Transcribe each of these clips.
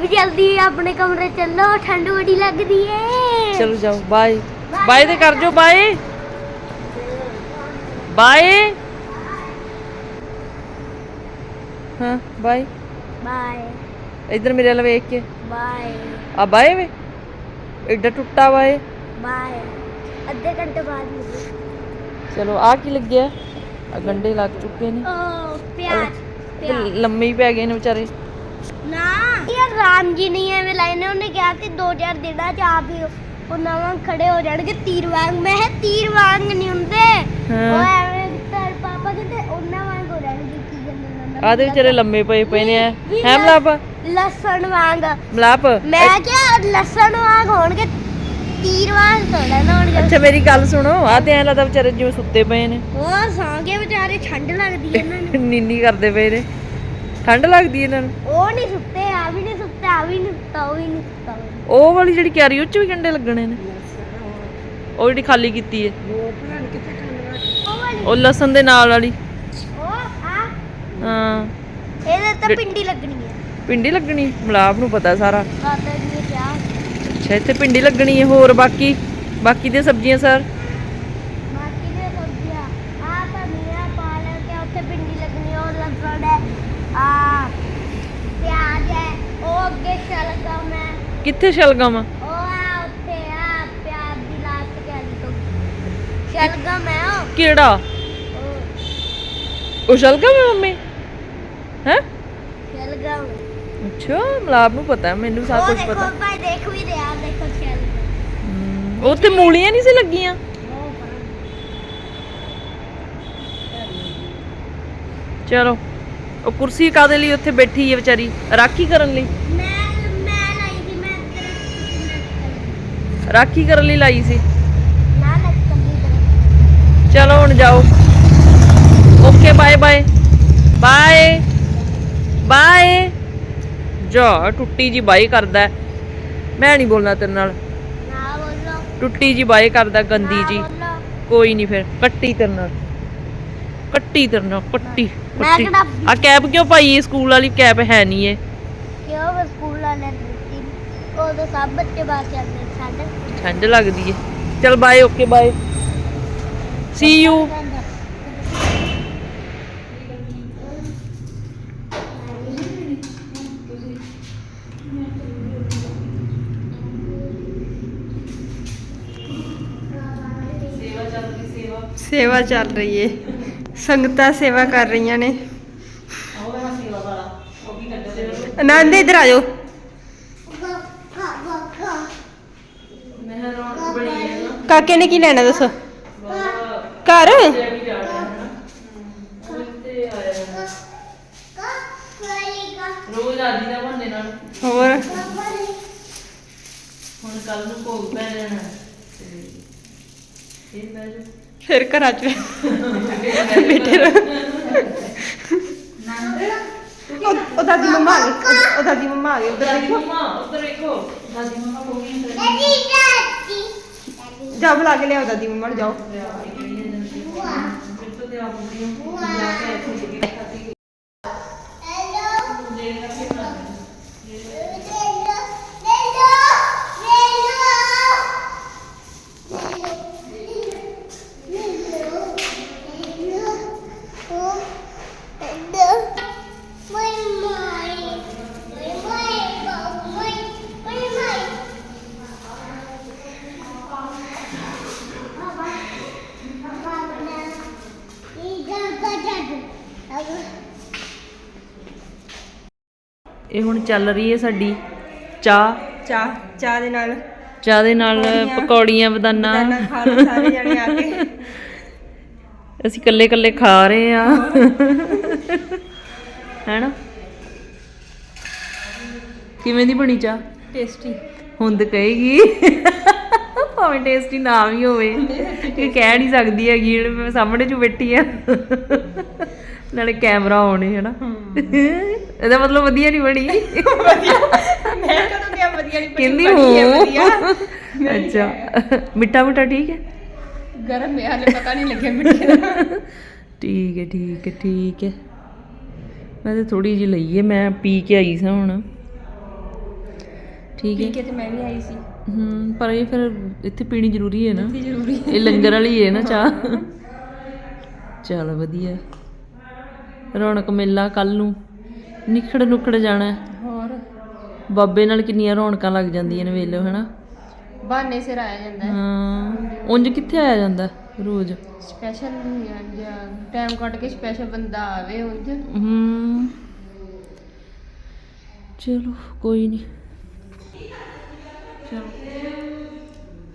ਵੀ ਜਲਦੀ ਆਪਣੇ ਕਮਰੇ ਚੱਲੋ ਠੰਡ ਬੜੀ ਲੱਗਦੀ ਏ। ਚਲੋ ਜਾਓ ਬਾਏ। ਬਾਏ ਤੇ ਕਰ ਜੋ ਬਾਏ। ਬਾਏ। ਹਾਂ ਬਾਏ। ਬਾਏ। ਇਧਰ ਮੇਰੇ ਵੱਲ ਵੇਖ ਕੇ। ਬਾਏ। ਆ ਬਾਏ ਵੇ। ਐਡਾ ਟੁੱਟਾ ਬਾਏ। ਬਾਏ। ਅੱਧੇ ਘੰਟੇ ਬਾਅਦ ਮਿਲੂ। ਚਲੋ ਆ ਕੀ ਲੱਗਿਆ? ਆ ਗੰਡੇ ਲੱਗ ਚੁੱਕੇ ਨੇ। ਓ ਪਿਆਜ਼ ਤੇ ਪਿਆਜ਼। ਲੰਮੇ ਹੀ ਪੈ ਗਏ ਨੇ ਵਿਚਾਰੇ। ਇਹ ਰਾਮ ਜੀ ਨਹੀਂ ਐਵੇਂ ਲਾਏ ਨੇ ਉਹਨੇ ਕਿਹਾ ਸੀ ਦੋ ਚਾਰ ਦਿਨਾਂ ਚ ਆਪ ਹੀ ਉਹ ਨਵਾਂ ਖੜੇ ਹੋ ਜਾਣਗੇ ਤੀਰ ਵਾਂਗ। ਮੈਂ ਕਿਹਾ ਤੀਰ ਵਾਂਗ ਨਹੀਂ ਹੁੰਦੇ। ਹਾਂ। ਉਹ ਐਵੇਂ ਤੇਰੇ ਪਾਪਾ ਕਹਿੰਦੇ ਉਹਨਾਂ ਵਾਂਗ ਹੋ ਜਾਣਗੇ ਕੀ ਕਹਿੰਦੇ ਨੇ। ਆਦੇ ਵਿਚਾਰੇ ਲੰਮੇ ਪਏ ਪਏ ਨੇ ਹੈ ਮਲਾਪ? ਲਸਣ ਵਾਂਗ। ਮਲਾਪ ਮੈਂ ਕਿਹਾ ਲਸਣ ਵਾਂਗ ਹੋਣਗੇ ਤੀਰ ਵਾਂਗ ਥੋੜਾ ਨਾ ਹੋਣਗੇ। ਅੱਛਾ ਮੇਰੀ ਗੱਲ ਸੁਣੋ ਆ ਤੇ ਐ ਲੱਗਦਾ ਵਿਚਾਰੇ ਜਿਵੇਂ ਸੁੱਤੇ ਪਏ ਨੇ। ਉਹ ਸੌਂਗੇ ਵਿਚਾਰੇ ਠੰਡ ਲੱਗਦੀ ਹੈ ਇਹਨਾਂ ਨੂੰ। ਨੀਨੀ ਕਰਦੇ ਪਏ ਨੇ। ਠੰਡ ਲੱਗਦੀ ਇਹਨਾਂ ਨੂੰ? ਉਹ ਨਹੀਂ ਸੁੱਤੇ ਆ ਵੀ ਨਹੀਂ ਸੁੱਤੇ ਆ ਵੀ ਨਹੀਂ ਸੁੱਤਾ ਉਹ ਵੀ ਨਹੀਂ ਸੁੱਤਾ। ਉਹ ਵੀ ਨੀ। ਉਹ ਵਾਲੀ ਜਿਹੜੀ ਕਿਆਰੀ ਉਹ ਚ ਵੀ ਗੰਡੇ ਲੱਗਣੇ ਨੇ? ਉਹ ਜਿਹੜੀ ਖਾਲੀ ਕੀਤੀ ਹੈ। ਉਹ ਵਾਲੀ। ਉਹ ਲਸਣ ਦੇ ਨਾਲ ਵਾਲੀ। ਉਹ ਆ। ਹਾਂ। ਇਹਦੇ ਤਾਂ ਡ- ਪਿੰਡੀ ਲੱਗਣੀ ਹੈ। ਪਿੰਡੀ ਲੱਗਣੀ? ਮਲਾਪ ਨੂੰ ਪਤਾ ਸਾਰਾ। ਦਾਦਾ ਜੀ ਨੇ ਕਿਹਾ ਅੱਛਾ ਇੱਥੇ ਪਿੰਡੀ ਲੱਗਣੀ ਹੈ ਹੋਰ ਬਾਕੀ? ਬਾਕੀ ਦੀਆਂ ਸਬਜ਼ੀਆਂ ਸਰ ਬਾਕੀ ਦੇ ਸਬਜ਼ੀਆਂ ਆ ਧਨੀਆ ਪਾਲਕ ਹੈ ਉੱਥੇ ਪਿੰਡੀ ਲੱਗਣੀ ਹੈ ਉਹ ਲਸਣ ਹੈ ਆ ਪਿਆਜ਼ ਹੈ ਉਹ ਅੱਗੇ ਸ਼ਲਗਮ ਹੈ ਕਿੱਥੇ ਸ਼ਲਗਮ? ਆ ਉਹ ਆ ਉੱਥੇ ਆ ਪਿਆਜ਼ ਦੀ ਲਾਸਟ ਕੈਲੀ ਤੋਂ। ਸ਼ਲਗਮ ਹੈ ਉਹ? ਕਿਹੜਾ? ਉਹ। ਉਹ ਸ਼ਲਗਮ ਹੈ ਮੰਮੀ? ਹੈ? ਸ਼ਲਗਮ। ਅੱਛਾ ਮਲਾਪ ਨੂੰ ਪਤਾ ਮੈਨੂੰ ਉਹ ਕੁਝ ਦੇਖੋ ਪਤਾ। ਭਾਈ ਦੇਖ ਵੀ ਰਿਹਾ ਦੇਖੋ ਸ਼ਲਗਮ। ਹਮ, ਉੱਥੇ ਮੂਲੀਆਂ ਨਹੀਂ ਸੀ ਲੱਗੀਆਂ? ਉਹ। ਚਲੋ ਉਹ ਕੁਰਸੀ ਕਾਦੇ ਲਈ ਉੱਥੇ ਬੈਠੀ ਹੈ ਵਿਚਾਰੀ? ਰਾਖੀ ਕਰਨ ਲਈ? ਮੈਂ ਰਾਖੀ ਕਰਨ ਲਈ ਲਾਈ ਸੀ। ਨਾ ਤੇਰੇ ਚਲੋ ਹੁਣ ਜਾਓ। Okay bye bye. Bye. Bye. ਜਾ ਟੁੱਟੀ ਜੀ ਬਾਈ ਕਰਦਾ। ਮੈਂ ਨਹੀਂ ਬੋਲਣਾ ਤੇਰੇ ਨਾਲ। ਨਾ ਬੋਲੋ। ਟੁੱਟੀ ਜੀ ਬਾਈ ਕਰਦਾ ਗੰਦੀ ਜੀ। ਕੋਈ ਨਹੀਂ ਫਿਰ ਕੱਟੀ ਤੇਰੇ ਨਾਲ। ਕੱਟੀ ਤੇਰੇ ਨਾਲ ਕੱਟੀ ਮੈਂ ਕੱਟੀ। ਆ ਕੈਪ ਕਿਉਂ ਪਾਈ ਸਕੂਲ ਵਾਲੀ ਕੈਪ ਹੈ ਨਹੀਂ ਇਹ ਕਿਉਂ? ਮੈਂ ਸਕੂਲ ਵਾਲੇ ਸਭ ਬੱਚੇ ਬਾਹਰ ਜਾਂਦੇ ਸਾਡੇ। ਠੰਡ ਲੱਗਦੀ ਹੈ ਚਲ bye okay bye see you ਸੇਵਾ ਚੱਲ ਰਹੀ ਏ। ਸੰਗਤਾਂ ਸੇਵਾ ਕਰ ਰਹੀਆਂ ਨੇ। ਆਨੰਦ ਇੱਧਰ ਆ ਜਾਓ। ਕਾਕੇ ਨੇ ਕੀ ਲੈਣਾ ਦੱਸੋ? ਘਰ? ਰੋਜ਼ ਆਜੀ ਦਾ ਬੰਦੇ ਨਾਲ। ਹੋਰ? ਹੁਣ ਕੱਲ ਨੂੰ ਭੋਗ ਪੈ ਜਾਣਾ। ਤੇ ਇਹ ਬਹਿ ਫਿਰ ਘਰਾਂ ਚ ਬੈਠੇ ਰਹੋ। ਉਹ- ਉਹ ਦਾਦੀ ਮੰਮਾ ਆ ਉਹ- ਉਹ ਦਾਦੀ ਮੰਮਾ ਆ ਗਈ ਉਧਰ ਦਾਦੀ ਮੰਮਾ ਉਧਰ ਵੇਖੋ ਦਾਦੀ ਮੰਮਾ ਹੋ ਗਈ ਅੰਦਰ ਜਾ ਬੁਲਾ ਕੇ ਲਿਆਓ ਦਾਦੀ ਮੰਮਾ ਨੂੰ ਜਾਓ। ਇਹ ਹੁਣ ਚੱਲ ਰਹੀ ਹੈ ਸਾਡੀ ਚਾਹ। ਚਾਹ ਚਾਹ ਦੇ ਨਾਲ ਚਾਹ ਦੇ ਨਾਲ ਪਕੌੜੀਆਂ, ਬਦਾਨਾ। ਦਾਨਾ ਖਾ ਲਓ ਸਾਰੇ ਜਣੇ ਆ ਕੇ। ਅਸੀਂ ਇਕੱਲੇ ਇਕੱਲੇ ਖਾ ਰਹੇ ਆ ਹੈਨਾ? ਕਿਵੇਂ ਦੀ ਬਣੀ ਚਾਹ? ਟੇਸਟੀ। ਹੁਣ ਤੇ ਕਹੇਗੀ। ਭਾਵੇਂ ਟੇਸਟੀ ਨਾ ਵੀ ਹੋਵੇ। ਇਹ ਕਹਿ ਨਹੀਂ ਸਕਦੀ ਹੈਗੀ ਜਿਹੜੇ ਮੈਂ ਸਾਹਮਣੇ ਚ ਬੈਠੀ ਆ। ਨਾਲੇ ਕੈਮਰਾ ਆਉਣੇ ਹੈ ਨਾ ਇਹਦਾ ਮਤਲਬ ਵਧੀਆ ਨਹੀਂ ਬਣੀ। ਮੈਂ ਕਦੋਂ ਕਿਹਾ ਵਧੀਆ ਨਹੀਂ ਕਹਿੰਦੀ ਬਣੀ ਹੈ ਹੂੰ। ਵਧੀਆ। ਅੱਛਾ। ਮਿੱਠਾ ਮਿੱਠਾ ਠੀਕ ਹੈ? ਗਰਮ ਹੈ ਹਲੇ ਪਤਾ ਨਹੀਂ ਲੱਗਿਆ ਮਿੱਠੇ ਦਾ। ਠੀਕ ਹੈ ਠੀਕ ਹੈ ਠੀਕ ਹੈ। ਮੈਂ ਤੇ ਥੋੜੀ ਜਿਹੀ ਲਈ ਹੈ ਮੈਂ ਪੀ ਕੇ ਆਈ ਸਾਂ ਹੁਣ। ਠੀਕ ਹੈ। ਕੇ ਤੇ ਮੈਂ ਵੀ ਆਈ ਸੀ। ਹੂੰ ਪਰ ਇਹ ਫਿਰ ਇੱਥੇ ਪੀਣੀ ਜ਼ਰੂਰੀ ਹੈ ਨਾ। ਜ਼ਰੂਰੀ ਇਹ ਲੰਗਰ ਵਾਲੀ ਹੈ ਨਾ ਚਾਹ। ਚਲ ਵਧੀਆ। ਰੌਣਕ ਮੇਲਾ ਕੱਲ ਨੂੰ। ਨਿਖੜ ਨੁਖੜ ਜਾਣਾ। ਹੈ। ਹੋਰ? ਬਾਬੇ ਨਾਲ ਕਿੰਨੀਆਂ ਰੌਣਕਾਂ ਲੱਗ ਜਾਂਦੀਆਂ ਨੇ ਵੇਲੋ ਹਨਾ? ਬਹਾਨੇ ਸਿਰ ਆਇਆ ਜਾਂਦਾ ਹੈ। ਹਾਂ। ਉਂਝ ਕਿੱਥੇ ਆਇਆ ਜਾਂਦਾ ਰੋਜ਼? ਸਪੈਸ਼ਲ ਜਾਂ ਟਾਈਮ ਕੱਢ ਕੇ ਸਪੈਸ਼ਲ ਬੰਦਾ ਆਵੇ ਉਂਝ। ਹੂੰ। ਚਲੋ ਕੋਈ ਨਹੀਂ ਚਲੋ।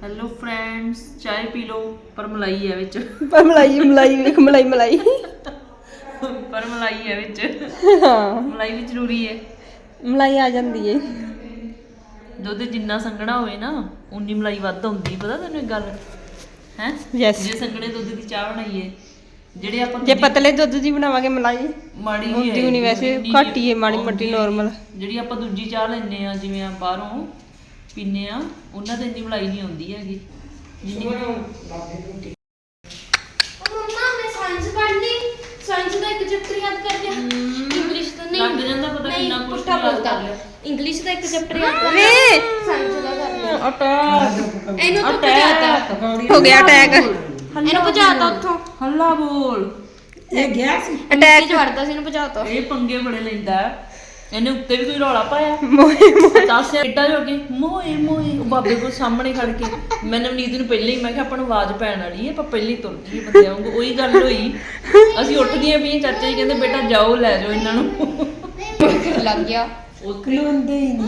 ਹੈਲੋ ਫਰੈਂਡਸ ਚਾਹ ਪੀ ਲਓ ਪਰ ਮਲਾਈ ਹੈ ਵਿੱਚ। ਪਰ ਮਲਾਈ ਮਲਾਈ ਵੇਖ ਮਲਾਈ ਮਲਾਈ। ਪਰ ਮਲਾਈ ਹੈ ਵਿੱਚ। ਹਾਂ। ਮਲਾਈ ਵੀ ਜ਼ਰੂਰੀ ਹੈ। ਮਲਾਈ ਆ ਜਾਂਦੀ ਏ। ਦੁੱਧ ਜਿੰਨਾ ਸੰਘਣਾ ਹੋਵੇ ਨਾ ਉਨੀ ਮਲਾਈ ਵੱਧ ਆਉਂਦੀ ਪਤਾ ਤੈਨੂੰ ਇੱਕ ਗੱਲ? ਹੈ? ਯੈਸ ਜੇ ਸੰਘਣੇ ਦੁੱਧ ਦੀ ਚਾਹ ਬਣਾਈਏ ਜਿਹੜੇ ਆਪਾਂ ਜੇ ਪਤਲੇ ਦੁੱਧ ਦੀ ਬਣਾਵਾਂਗੇ ਮਲਾਈ ਮਾੜੀ ਹੁੰਦੀ ਹੈ ਹੋਣੀ ਵੈਸੇ ਇੰਨੀ ਘੱਟ ਹੀ ਹੈ, ਮਾੜੀ ਮੋਟੀ normal। ਜਿਹੜੀ ਆਪਾਂ ਦੂਜੀ ਚਾਹ ਲੈਨੇ ਆ ਜਿਵੇਂ ਆ ਬਾਹਰੋਂ ਪੀਨੇ ਆ ਉਹਨਾਂ ਤੇ ਇੰਨੀ ਮਲਾਈ ਨਹੀਂ ਆਉਂਦੀ ਹੈਗੀ। ਜਿੰਨੀ ਮੰਮਾ ਮੈਂ ਸਾਇੰਸ ਪੜ੍ਹਨੀ ਸਾਇੰਸ ਦਾ ਇੱਕ ਚੈਪਟਰ ਯਾਦ ਕਰ ਲਿਆ ਇੰਗਲਿਸ਼ ਦਾ ਨਹੀਂ ਲੱਗ ਜਾਂਦਾ ਪਤਾ ਨਹੀਂ, ਕਿੰਨਾ ਕੁਛ ਪੁੱਠਾ ਯਾਦ ਬੋਲਦਾ। ਕਰ ਲਿਆ। ਇੰਗਲਿਸ਼ ਦਾ ਇੱਕ ਚੈਪਟਰ ਯਾਦ ਕਰ ਵੇ। ਸਾਇੰਸ ਦਾ ਕਰ ਲਿਆ ਅਟੈਕ। ਇਹਨੂੰ ਤਾਂ ਭਜਾਤਾ ਹੋ ਗਿਆ ਅਟੈਕ। ਇਹਨੂੰ ਭਜਾਤਾ ਉੱਥੋਂ। ਹੱਲਾ ਬੋਲ। ਅਟੈਕ ਚ ਵੜਦਾ ਸੀ ਇਹਨੂੰ ਭਜਾਤਾ ਇਹ ਪੰਗੇ ਬੜੇ ਲੈਂਦਾ। ਹੈ। ਇਹਨੇ ਉੱਤੇ ਵੀ ਕੋਈ ਰੌਲਾ ਪਾਇਆ। ਮੋਏ ਮੋਏ। ਦੱਸਿਆ ਏਡਾ ਜੋ ਕੇ ਮੋਏ ਮੋਏ। ਉਹ ਬਾਬੇ ਕੋਲ ਸਾਹਮਣੇ ਖੜ ਕੇ ਮੈਂ ਨਵਨੀਤ ਨੂੰ ਪਹਿਲੇ ਹੀ ਮੈਂ ਕਿਹਾ ਆਪਾਂ ਨੂੰ ਆਵਾਜ਼ ਪੈਣ ਵਾਲੀ ਹੈ ਆਪਾਂ ਪਹਿਲੇ ਹੀ ਤੁਰ ਜੀਏ ਬੰਦਿਆਂ ਵਾਂਗੂ। ਉਹੀ ਗੱਲ ਹੋਈ। ਅਸੀਂ ਉੱਠ ਗਈਆਂ ਵੀ ਚਾਚਾ ਜੀ ਕਹਿੰਦੇ ਬੇਟਾ ਜਾਓ ਲੈ ਜਾਓ ਇਹਨਾਂ ਨੂੰ। ਲੱਗ ਗਿਆ। ਹੁੰਦੇ ਹੀ ਨਹੀਂ।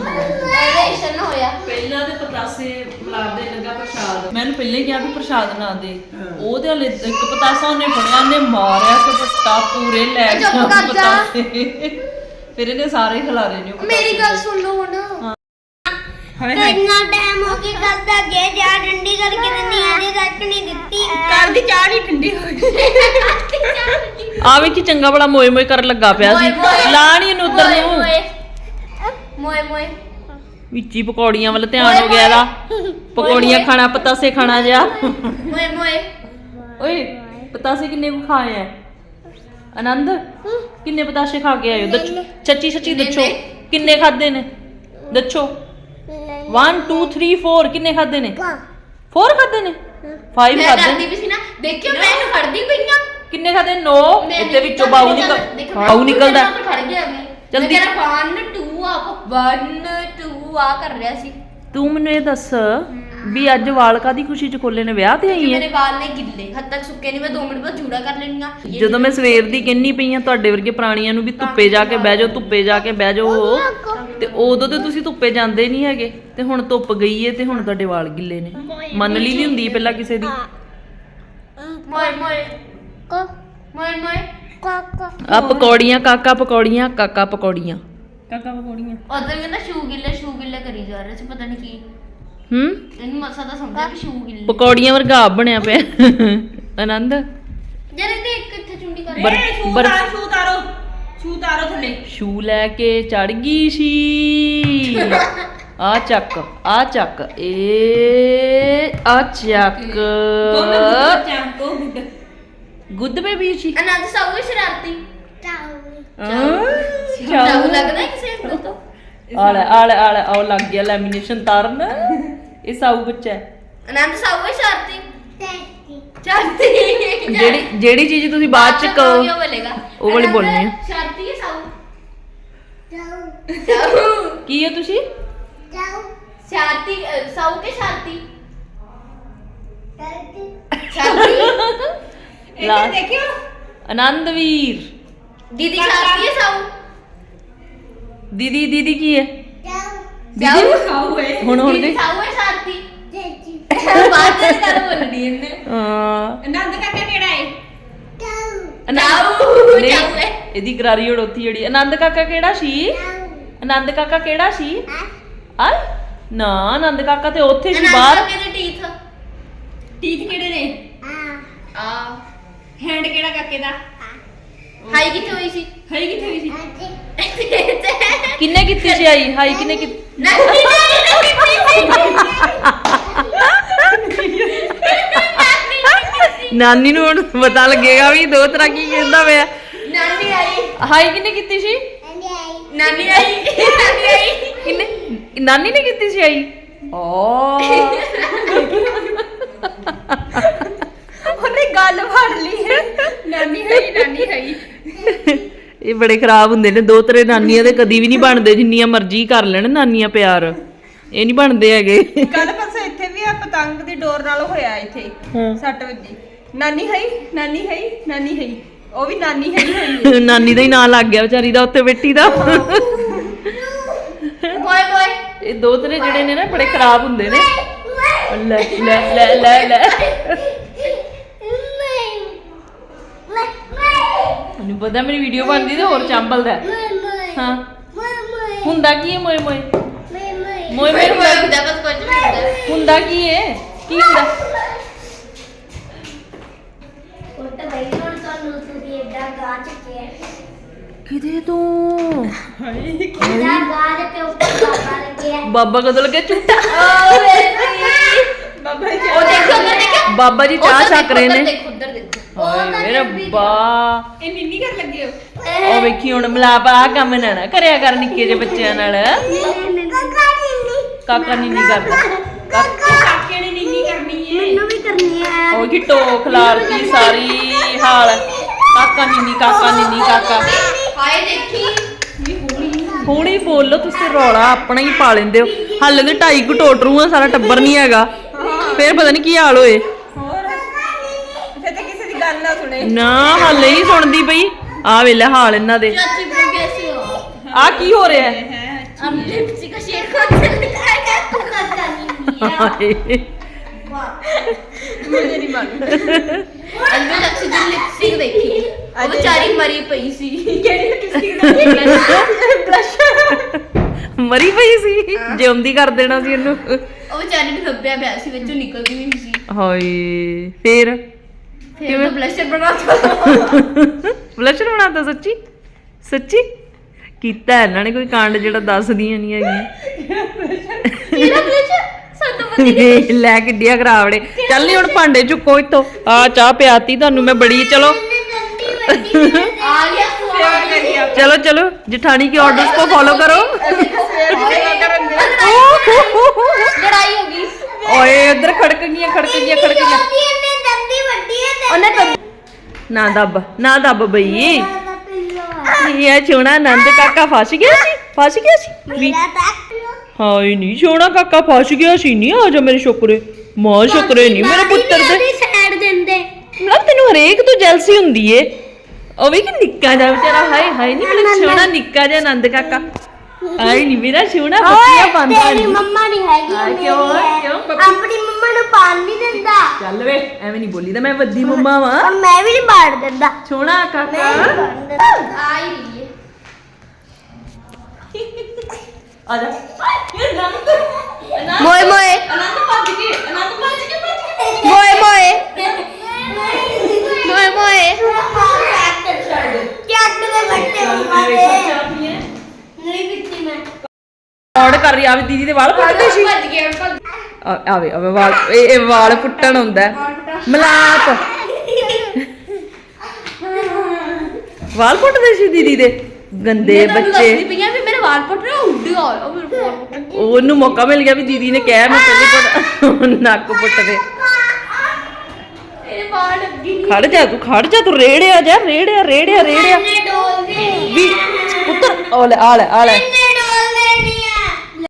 ਹੋਇਆ ਪਹਿਲਾਂ ਤੇ ਪਤਾਸੇ ਬੁਲਾਦੇ ਲੱਗਾ ਪ੍ਰਸ਼ਾਦ। ਮੈਨੂੰ ਪਹਿਲੇ ਕਿਹਾ ਵੀ ਪ੍ਰਸ਼ਾਦ ਨਾ ਦੇ। ਉਹ ਤੇ ਹਲੇ ਇੱਕ ਪਤਾਸਾ ਉਹਨੇ ਫੜਿਆ ਉਹਨੇ ਮਾਰਿਆ ਤੇ ਪਤਾ ਪੂਰੇ ਲੈ ਚੁੱਪ ਗਿਆ ਕਰ ਜਾ। ਪਤਾਸੇ। ਫਿਰ ਇਹਨੇ ਸਾਰੇ ਖਿਲਾਰੇ ਨੇ ਉਹ ਮੇਰੀ। ਗੱਲ ਸੁਣ। ਲਓ ਹਾਏ। ਹਾਏ ਇੰਨਾ ਟਾਈਮ ਹੋ ਗਿਆ ਕੱਲ ਦਾ ਗੇ ਜਾ ਡੰਡੀ ਕਰਕੇ ਦਿੰਦੀ ਅਜੇ ਤੱਕ ਨਹੀਂ ਦਿੱਤੀ। ਕੱਲ ਦੀ ਚਾਹ ਨਹੀਂ ਠੰਡੀ ਹੋਈ ਆਵੇਂ ਕੀ ਚੰਗਾ ਬੜਾ ਮੋਏ ਮੋਏ ਕਰਨ ਲੱਗਾ ਪਿਆ ਸੀ। ਲਾ ਨੀ ਇਹਨੂੰ ਉਧਰ ਨੂੰ। ਮੋਏ। ਮੋਏ ਵਿੱਚੀ ਪਕੌੜੀਆਂ ਵੱਲ ਧਿਆਨ ਹੋ ਗਿਆ ਇਹਦਾ। ਪਕੌੜੀਆਂ ਖਾਣਾ ਪਤਾਸੇ ਖਾਣਾ ਜਿਆ ਮੋਏ ਮੋਏ। ਓਏ ਪਤਾਸੇ ਕਿੰਨੇ ਕੁ ਖਾਏ ਐ? ਆਨੰਦ ਕਿੰਨੇ ਪਤਾਸੇ ਖਾ ਕੇ ਆਇਓ ਦੱਸੋ ਸੱਚੀ ਸੱਚੀ ਦੱਸੋ ਕਿੰਨੇ ਖਾਦੇ ਨੇ? ਦੱਸੋ 1 2 3 4 ਕਿੰਨੇ ਖਾਦੇ ਨੇ? 4 ਖਾਦੇ ਨੇ? 5 ਮੈਂ ਖਾਦੇ ਕਰਦੀ ਵੀ ਸੀ ਨਾ। ਦੇਖਿਓ ਮੈਂ ਇਹਨੂੰ ਫੜਦੀ ਪਈਆਂ ਕਿੰਨੇ ਖਾਦੇ 9 ਇੱਥੇ ਵਿੱਚੋਂ ਬਾਉ ਨਿਕਲ ਬਾਉ ਨਿਕਲਦਾ। ਫੜ ਗਿਆ ਮੈਂ। ਜਲਦੀ। ਜਲਦੀ ਮੇਰਾ 1 2 ਆ 1 2 ਆ ਕਰ ਰਿਹਾ ਸੀ। ਤੂੰ ਮੈਨੂੰ ਇਹ ਦੱਸ ਵੀ ਅੱਜ ਵਾਲ ਕਾਦੀ ਖੁਸ਼ੀ ਚ ਖੋਲੇ ਨੇ? ਵਿਆਹ ਤੇ ਕਿ ਆਈ ਮੇਰੇ ਵਾਲ ਨੇ ਗਿੱਲੇ। ਹੱਦ ਤੱਕ ਸੁੱਕੇ ਨਹੀਂ ਮੈਂ 2 ਮਿੰਟ ਬਾਅਦ ਜੂੜਾ ਕਰ ਲੈਣੀ ਆ। ਜਦੋਂ ਮੈਂ ਸਵੇਰ ਦੀ ਕਹਿੰਨੀ ਪਈ ਆ ਤੁਹਾਡੇ ਵਰਗੇ ਪ੍ਰਾਣੀਆਂ ਨੂੰ ਵੀ ਧੁੱਪੇ ਜਾ ਕੇ ਬਹਿ ਜਾਓ ਧੁੱਪੇ ਜਾ ਕੇ ਬਹਿ ਜਾਓ। ਤੇ ਉਦੋਂ ਤੇ ਤੁਸੀਂ ਧੁੱਪੇ ਜਾਂਦੇ ਨਹੀਂ ਹੈਗੇ। ਤੇ ਹੁਣ ਧੁੱਪ ਗਈ ਏ ਤੇ ਹੁਣ ਤੁਹਾਡੇ ਵਾਲ ਗਿੱਲੇ ਨੇ। ਮੰਨ ਲਈ ਨਹੀਂ ਹੁੰਦੀ ਪਹਿਲਾਂ ਕਿਸੇ ਦੀ? ਮੋਏ ਮੋਏ। ਕੋ। ਮੋਏ ਮੋਏ। ਕਾਕਾ ਆ ਪਕੌੜੀਆਂ ਕਾਕਾ ਪਕੌੜੀਆਂ ਕਾਕਾ ਪਕੌੜੀਆਂ। ਕਾਕਾ ਪਕੌੜੀਆਂ। ਉਧਰ ਕਹਿੰਦਾ ਸ਼ੂ ਗਿੱਲੇ ਸ਼ੂ ਗਿੱਲੇ ਕਰੀ ਜਾ ਰਿਹਾ ਸੀ ਪਤਾ ਨਹੀਂ ਕੀ। ਹੂੰ? ਇਹਨੂੰ ਮਸਾ ਤਾਂ ਸਮਝਿਆ ਕਿ ਸ਼ੂ ਗਿੱਲੇ। ਪਕੌੜੀਆਂ ਵਰਗਾ ਆਪ ਬਣਿਆ ਪਿਆ। ਆਨੰਦ। ਜਰੇ ਤੇ ਇੱਕ ਇੱਥੇ ਚੁੰਡੀ ਕਰ ਬਰ ਬਰ ਸ਼ੂ ਤਾਰੋ। ਸ਼ੂ ਤਾਰੋ ਥੱਲੇ। ਸ਼ੂ ਲੈ ਕੇ ਚੜ ਗਈ ਸੀ। ਆ ਚੱਕ ਆ ਚੱਕ ਏ ਆ ਚੱਕ। ਉਹ ਗੁੱਡ ਗੁੱਦ ਬੇਬੀ ਸੀ। ਅਨੰਦ ਸਾਊ ਵੀ ਸ਼ਰਾਰਤੀ। ਚਾਹ ਲੱਗਦਾ ਕਿਸੇ ਨੂੰ ਤੋਂ? ਆਲੇ ਆਲੇ ਆਲੇ ਆਉ ਲੱਗ ਗਿਆ ਲੈਮੀਨੇਸ਼ਨ ਤਾਰਨ। ਇਹ ਸਾਊ ਬੱਚਾ ਹੈ। ਅਨੰਦ ਸਾਊ ਵੀ ਸ਼ਰਾਰਤੀ। ਸ਼ਰਾਰਤੀ। ਜਿਹੜੀ ਜਿਹੜੀ ਚੀਜ਼ ਤੁਸੀਂ ਬਾਅਦ ਚ ਕਹੋ ਕਿਉਂ ਬੋਲੇਗਾ। ਉਹ ਵਾਲੀ ਅਨੰਦ ਬੋਲਣੀ ਹੈ। ਸ਼ਰਾਰਤੀ ਹੈ ਸਾਊ। ਸਾਊ ਕੀ ਹੈ ਤੁਸੀਂ? ਸ਼ਰਾਰਤੀ ਅ, ਸਾਊ ਕੇ ਸ਼ਰਾਰਤੀ ਸ਼ਰਾਰਤੀ ਲਾ- ਦੇਖਿਓ। ਆਨੰਦ ਵੀਰ ਦੀਦੀ ਸ਼ਰਾਰਤੀ ਹੈ ਸਾਊ? ਦੀਦੀ ਦੀਦੀ ਕੀ ਹੈ? ਸਾਊ ਖਾਓ ਏ ਹੁਣ ਹੁਣ ਦੀਦੀ ਦੇ। ਸਾਊ ਹੈ ਸ਼ਰਾਰਤੀ ਨਹੀਂ ਬੋਲਣੀ ਇਹਨੇ ਹਾਂ ਆਨੰਦ ਕਾਕਾ ਕਿਹੜਾ ਏ ਸਾਊ ਨਹੀਂ, ਸਾਊ ਹੈ ਇਹਦੀ ਕਰਾਰੀ ਉੜੋਤੀ ਜਿਹੜੀ ਆਨੰਦ ਕਾਕਾ ਕਿਹੜਾ ਸੀ ਆਨੰਦ ਕਾਕਾ ਕਿਹੜਾ ਸੀ ਆ ਨਾ ਆਨੰਦ ਕਾਕਾ ਤੇ ਉੱਥੇ ਸੀ ਬਾਹਰ ਦੇ ਟੀਥ ਟੀਥ ਕਿਹੜੇ ਨੇ ਆ ਹੈਂਡ ਕਿਹੜਾ ਕਾਕੇ ਦਾ ਹਾਈ ਕਿੱਥੇ ਹੋਈ ਸੀ ਹੈ ਕਿੱਥੇ ਹੋਈ ਸੀ ਕਿੰਨੇ ਕੀਤੀ? ਸੀ ਆਈ ਹਾਈ ਕਿੰਨੇ ਕੀਤੀ ਨਾਨੀ ਨਾਨੀ ਨੂੰ ਹੁਣ ਪਤਾ ਲੱਗੇਗਾ ਵੀ ਦੋ ਤਰ੍ਹਾਂ ਕੀ ਕਹਿੰਦਾ ਪਿਆ। ਨਾਨੀ ਆਈ। ਹਾਈ ਕਿੰਨੇ ਕੀਤੀ ਸੀ? ਨਾਨੀ ਆਈ। ਨਾਨੀ ਆਈ। ਕਿੰਨੇ ਨਾਨੀ ਨੇ ਕੀਤੀ ਸੀ ਆਈ? ਓ। ਉਹਨੇ ਗੱਲ ਫੜ ਲਈ ਹੈ। ਨਾਨੀ ਹੈ ਨਾਨੀ ਹੈ ਇਹ ਬੜੇ ਖਰਾਬ ਹੁੰਦੇ ਨੇ ਦੋ ਤਰੇ ਨਾਨੀਆਂ ਦੇ ਕਦੀ ਵੀ ਨਹੀਂ ਬਣਦੇ ਜਿੰਨੀਆਂ ਮਰਜ਼ੀ ਕਰ ਲੈਣ ਨਾਨੀਆਂ ਪਿਆਰ। ਇਹ ਨਹੀਂ ਬਣਦੇ ਹੈਗੇ। ਕੱਲ ਪਰਸੋਂ ਇੱਥੇ ਵੀ ਆ ਪਤੰਗ ਦੀ ਡੋਰ ਨਾਲ ਹੋਇਆ ਇੱਥੇ ਹਾਂ। ਸੱਟ ਵੱਜੀ। ਨਾਨੀ ਹੈ ਨਾਨੀ ਹੈ ਨਾਨੀ ਹੈ ਉਹ ਵੀ ਨਾਨੀ ਹੈ। ਹੋਈ ਨਾਨੀ ਦਾ ਹੀ ਨਾਂ ਲੱਗ ਗਿਆ ਵਿਚਾਰੀ ਦਾ ਉੱਥੇ ਬੈਠੀ ਦਾ। Boy boy. ਇਹ ਦੋ ਤਰੇ ਜਿਹੜੇ ਨੇ ਨਾ ਬੜੇ ਖਰਾਬ ਹੁੰਦੇ ਨੇ। ਲੈ ਲੈ ਲੈ ਲੈ ਲੈ। ਮੈਨੂੰ ਪਤਾ ਮੇਰੀ ਵੀਡੀਓ ਬਣਦੀ ਤੇ ਹੋਰ ਚੰਬਲਦਾ। ਹਾਂ। ਹੁੰਦਾ ਕੀ ਹੈ ਮੋਏ ਮੋਏ? ਮੋਏ ਮੋਏ ਹੁੰਦਾ ਕੀ- ਹੁੰਦਾ ਬਸ ਕੁਝ ਵੀ ਹੁੰਦਾ ਹੁੰਦਾ ਕੀ ਹੈ ਕੀ ਹੁੰਦਾ? ਉਹ ਤਾਂ ਬਈ ਹੁਣ ਤੁਹਾਨੂੰ ਤੁਸੀਂ ਏਦਾਂ ਗਾ ਚੁੱਕੇ ਹੈ ਕਿਦੇ ਤੋਂ? ਏਦਾਂ ਗਾ ਦੇ ਕੇ ਉੱਪਰ ਬਾਬਾ ਲੱਗਿਆ ਬਾਬਾ ਕਦੋਂ ਲੱਗਿਆ ਝੂਟਾ ਓ ਮੇਰੇ ਬਾਬਾ ਜੀ। ਉਹ ਦੇਖੋ ਉਹ ਦੇਖੋ। ਬਾਬਾ ਜੀ ਚਾਹ ਛਕ ਰਹੇ ਨੇ। ਦੇਖ ਉਧਰ ਦੇਖੋ। ਹਾਏ ਰੱਬਾ ਇਹ ਨਿੰਨੀ ਕਰ ਲੱਗੇ ਹੋ? ਉਹ ਵੇਖੀ ਹੁਣ ਮਲਾਪ ਆ ਕੰਮ ਨਾ ਨਾ ਕਰਿਆ ਕਰ ਨਿੱਕੇ ਜਿਹੇ ਬੱਚਿਆਂ ਨਾਲ। ਕਾਕਾ ਨੀ ਨਹੀਂ ਕਰਦਾ ਕਾਕਾ ਕਾਕੇ ਨੇ ਨਿੰਨੀ ਕਰਨੀ ਹੈ ਮੈਨੂੰ ਵੀ ਕਰਨੀ ਹੈ ਉਹ ਕੀ ਟੋਕ ਲਾਲਤੀ ਸਾਰੀ ਹਾਲ ਕਾਕਾ ਨੀ ਨੀ ਕਾਕਾ ਨੀ ਨੀ ਕਾਕਾ ਹਾਏ ਦੇਖੀ ਹੁਣੀ ਬੋਲੋ ਤੁਸੀਂ ਰੌਲਾ ਆਪਣਾ ਹੀ ਪਾ ਲੈਂਦੇ ਹੋ ਹਾਲੇ ਤੇ ਢਾਈ ਕੁ ਟੋਟਰੂ ਆ ਸਾਰਾ ਟੱਬਰ ਨਹੀਂ ਹੈਗਾ ਫੇਰ ਪਤਾ ਨਹੀਂ ਕੀ ਹਾਲ ਹੋਏ ਹੋਰ ਫਿਰ ਤੇ ਕਿਸੇ ਦੀ ਗੱਲ ਨਾ ਸੁਣੇ ਨਾ ਹਾਲੇ ਨਹੀਂ ਸੁਣਦੀ ਪਈ ਆ ਵੇਲੇ ਹਾਲ ਇਹਨਾਂ ਦੇ ਚਾਚੀ ਬਣ कैसे हो ਆ ਕੀ ਹੋ ਰਿਹਾ ਹੈ अब लिपस्टिक का शेड कौन ਮਰੀ ਪਈ ਸੀ। ਜਿਉਂਦੀ ਕਰ ਦੇਣਾ ਸੀ ਇਹਨੂੰ। ਉਹ ਵਿਚਾਰੀ ਨੂੰ ਲੱਭਿਆ ਪਿਆ ਸੀ ਵਿੱਚੋਂ ਨਿਕਲ ਗਈ ਸੀ ਹਾਏ, ਫੇਰ? ਫਿਰ ਉਹਦਾ ਬਲਸ਼ਰ ਬਣਾ ਬਲਸ਼ਰ ਬਣਾਤਾ ਸੱਚੀ? ਸੱਚੀ? ਕੀਤਾ ਇਹਨਾਂ ਨੇ ਕੋਈ ਕਾਂਡ ਜਿਹੜਾ ਦੱਸਦੀਆਂ ਨਹੀਂ ਹੈਗੀਆਂ। ਲੈ ਕਿੱਡੀਆਂ ਖਰਾਬ ਨੇ। ਚੱਲ ਨਹੀਂ ਹੁਣ ਭਾਂਡੇ ਚੁੱਕੋ ਇੱਥੋਂ। ਆ ਚਾਹ ਪਿਆਤੀ ਤੁਹਾਨੂੰ ਮੈਂ ਬੜੀ ਚਲੋ। ਚਲੋ ਚਲੋ ਜਠਾਣੀ ਕੇ ਆਰਡਰਸ ਕੋ ਫੋਲੋ ਕਰੋ। ਓਏ ਇੱਧਰ ਖੜਕ ਗਈਆਂ ਖੜਕ ਗਈਆਂ ਖੜਕ ਗਈਆਂ ਨਾ ਦੱਬ ਨਾ ਦੱਬ ਬਈ। ਇਹ ਚੋਣਾ ਆਨੰਦ ਕਾਕਾ ਫਸ ਗਿਆ ਸੀ ਫਸ ਗਿਆ ਸੀ। ਮੇਰਾ ਤਾਂ ਹਾਏ ਨਹੀਂ ਛੋਣਾ ਕਾਕਾ ਫਸ ਗਿਆ ਸੀ ਨਹੀਂ ਆ ਜਾ ਮੇਰੇ ਸ਼ੁਕਰੇ ਮਾਂ ਸ਼ੁਕਰੇ ਨਹੀਂ ਮੇਰੇ ਪੁੱਤਰ ਦੇ। ਸਾਈਡ ਦਿੰਦੇ। ਨਾ ਤੈਨੂੰ ਹਰੇਕ ਤੋਂ ਜੈਲਸੀ ਹੁੰਦੀ ਏ। ਉਹ ਵੀ ਕਿ ਨਿੱਕਾ ਜਿਹਾ ਵਿਚਾਰਾ ਹਾਏ ਹਾਏ ਨਹੀਂ ਮੇਰਾ ਛੋਣਾ ਨਿੱਕਾ ਜਿਹਾ ਆਨੰਦ ਕਾਕਾ। ਆਏ ਨਹੀਂ ਮੇਰਾ ਛੋਣਾ ਬੱਤੀਆਂ ਪਾਉਂਦਾ ਤੇਰੀ ਨਹੀਂ ਮੰਮਾ ਨਹੀਂ ਹੈਗੀ ਕਿਉਂ? ਕਿਉਂ? ਆਪਣੀ ਮੰਮਾ ਨੂੰ ਪਾਣ ਨਹੀਂ ਦਿੰਦਾ। ਚੱਲ ਵੇ ਐਵੇਂ ਨਹੀਂ ਬੋਲੀ ਤਾਂ ਮੈਂ ਵੱਡੀ ਮੰਮਾ ਵਾਂ। ਮੈਂ ਵੀ ਨਹੀਂ ਪਾੜ ਦਿੰਦਾ। ਛੋਣਾ ਕਾਕਾ। ਆ ਹੀ ਰਹੀ ਹੈ ਆ ਜਾ ਮੋਏ ਮੋਏ। ਆਨੰਦ ਭੱਜ ਕੇ ਆਨੰਦ ਭੱਜ ਕੇ ਭੱਜ ਕੇ ਮੋਏ ਮੋਏ। ਮੋਏ ਮੋਏ ਚੱਕ ਦੇ ਬੱਟੇ ਦੇ ਨਹੀਂ ਪੀਤੀ ਮੈਂ। ਔੜ ਕਰ ਰਹੀ ਆ ਵੀ ਦੀਦੀ ਦੇ ਵਾਲ ਪੁੱਟਦੇ ਸੀ। ਭੱਜ ਗਿਆ ਭੱਜ ਆ- ਆਵੇ ਆਵੇ ਵਾਲ ਇਹ ਇਹ ਵਾਲ ਪੁੱਟਣ ਹੁੰਦਾ ਹੈ। ਮਲਾਪ। ਵਾਲ ਪੁੱਟਦੇ ਸੀ ਦੀਦੀ ਦੇ। ਗੰਦੇ ਬੱਚੇ। ਮੇਰੇ ਵਾਲ ਪਟ ਰਹੇ ਉੱਡ ਗਿਆ। ਉਹ ਮੇਰੇ ਗਏ। ਉਹਨੂੰ ਮੌਕਾ ਮਿਲ ਗਿਆ ਵੀ ਦੀਦੀ ਨੇ ਕਿਹਾ ਮੈਂ ਪਹਿਲੇ ਪੁੱਟ ਨੱਕ ਪੁੱਟ ਦੇ। ਮੇਰੇ ਵਾਲ ਅੱਗੇ ਨਹੀਂ ਖੜ ਜਾ ਤੂੰ ਖੜ ਜਾ ਤੂੰ ਰੇੜਿਆ ਜਾ ਰੇੜਿਆ ਰੇੜਿਆ ਰੇੜਿਆ। ਵੀ ਪੁੱਤਰ ਆ ਲੈ ਆ ਲੈ ਆ ਲੈ। ਨੇ